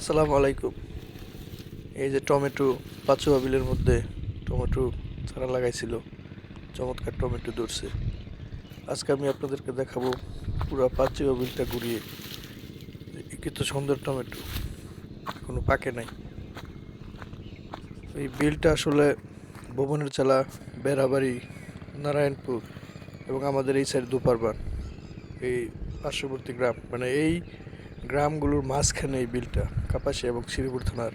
আসসালামু আলাইকুম। এই যে টমেটো পাচুয়া বিলের মধ্যে টমেটো চারা লাগাইছিল। চমৎকার টমেটো ধরছে। আজকে আমি আপনাদেরকে দেখাবো পুরো পাচুয়া বিলটা ঘুরিয়ে কত সুন্দর টমেটো, কোনো পাকে নাই। এই বিলটা আসলে ভুবনের চালা, বেড়াবাড়ি, নারায়ণপুর এবং আমাদের এই সাইড দুপারবান এই পার্শ্ববর্তী গ্রাম। মানে এই গ্রামগুলোর মাঝখানে এই বিলটা কাপাসি এবং শ্রীপুর থানার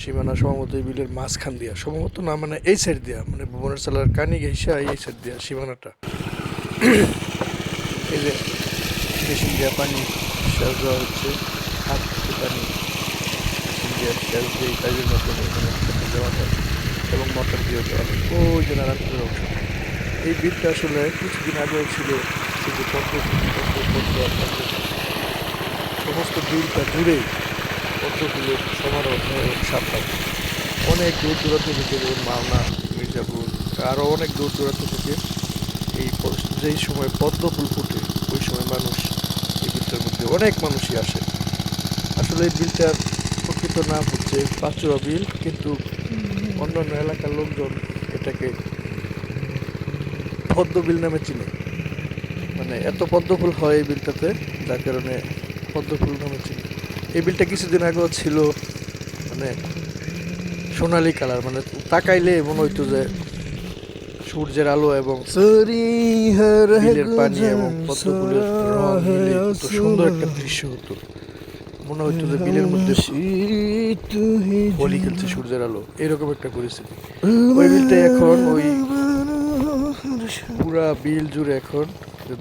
সীমানা সম্ভবত এই বিলের মাঝখান দিয়া। সম্ভবত না মানে এই সাইড দিয়া মানে ভুবনের চালার কানি ঘেসা এই সাইড দিয়া সীমানাটা। এই যে মেশিন দিয়া পানি সেচ দেওয়া হচ্ছে, হাত থেকে পানি মেশিন সেচ দিয়ে কাজের মাধ্যমে এখানে দেওয়া হয় এবং মটর দিয়ে দেওয়া হয়। ওই যে নারায়ণপুরের অংশ। এই বিলটা আসলে কিছুদিন আগেও ছিল পদ্ম পদ্ম আর পদ্ম সমস্ত বিলটা জুড়েই সমারোহ এবং সাপ্তাহ অনেক দূর দূরান্ত থেকে যেমন মাওনা মির্জাপুর আরও অনেক দূর দূরান্ত থেকে এই যেই সময় পদ্ম ফুল ফুটে, ওই সময় মানুষ এই বিলটার মধ্যে অনেক মানুষই আসে। আসলে এই বিলটার প্রকৃত নাম হচ্ছে পাঁচুয়া বিল, কিন্তু অন্যান্য এলাকার লোকজন এটাকে পদ্ম বিল নামে চিনে। মানে এত পদ্ম ফুল হয় এই বিলটাতে, যার কারণে পদ্ম ফুল নামে চিনি এই বিলটা কিছুদিন আগেও ছিল মানে সোনালি কালার মানে তাকাইলে মনে হইতো যে সূর্যের আলো এবং বিলের পানি এবং পদ্ম রং মিলে কত সুন্দর একটা দৃশ্য হতো। মনে হইতো যে বিলের মধ্যে হোলি খেলছে সূর্যের আলো। এরকম একটা পরিস্থিতি। ওই বিলটা এখন ওই পুরা বিল জুড়ে এখন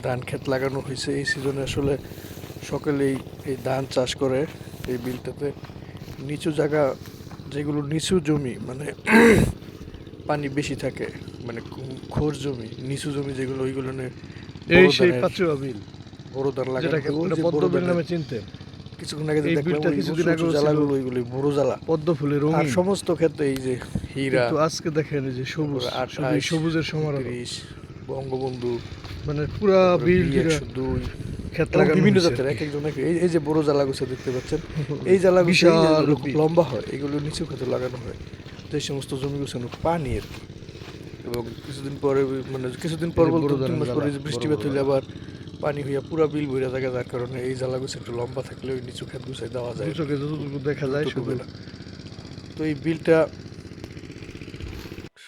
ধান ক্ষেত লাগানো হয়েছে এই সিজনে আসলে সকলেই এই ধান চাষ করে এই বিলটাতে। নিচু জায়গা যেগুলো নিচু জমি মানে পানি বেশি থাকে মানে খোর জমি নিচু জমি যেগুলো ওইগুলো এই বড় সেই পাচুয়া বিল। বড় ধান লাগানো বড় বিল নামে চিনতেন। কিছুক্ষণ আগে দেখলাম কিছুদিন জ্বালাগুলো ওইগুলো বড় জ্বালা। পদ্ম ফুলের আর সমস্ত ক্ষেত্রে এই যে হীরা আজকে দেখেন যে সবুজ আঠাশ, সবুজের সমারোহ। বঙ্গবন্ধু মানে পুরা বিল দুই। বিভিন্ন জাতের এক। একজন এই যে বড় জ্বালা গুছা দেখতে পাচ্ছেন এই জ্বালা গুছা বিশাল লম্বা হয় এগুলো নিচু ক্ষেত্রে লাগানো হয়। তো এই সমস্ত জমি গুছানো পানি আর কি। এবং কিছুদিন পরে মানে কিছুদিন পর বলতে তিন মাস পরে বৃষ্টিপাত হইলে আবার পানি হইয়া পুরা বিল বইরা থাকে যার কারণে এই জ্বালা গুছা একটু লম্বা থাকলে ওই নিচু ক্ষেত গুছাই দেওয়া যায়। দেখা যায় তো এই বিলটা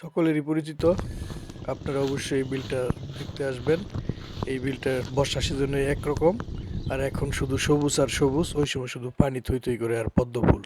সকলেরই পরিচিত। আপনারা অবশ্যই এই বিলটা দেখতে আসবেন। এই বিলটা বর্ষা সিজনে একরকম। আর এখন শুধু সবুজ আর সবুজ, ওই সময় শুধু পানি থই থই করে আর পদ্ম ফুল।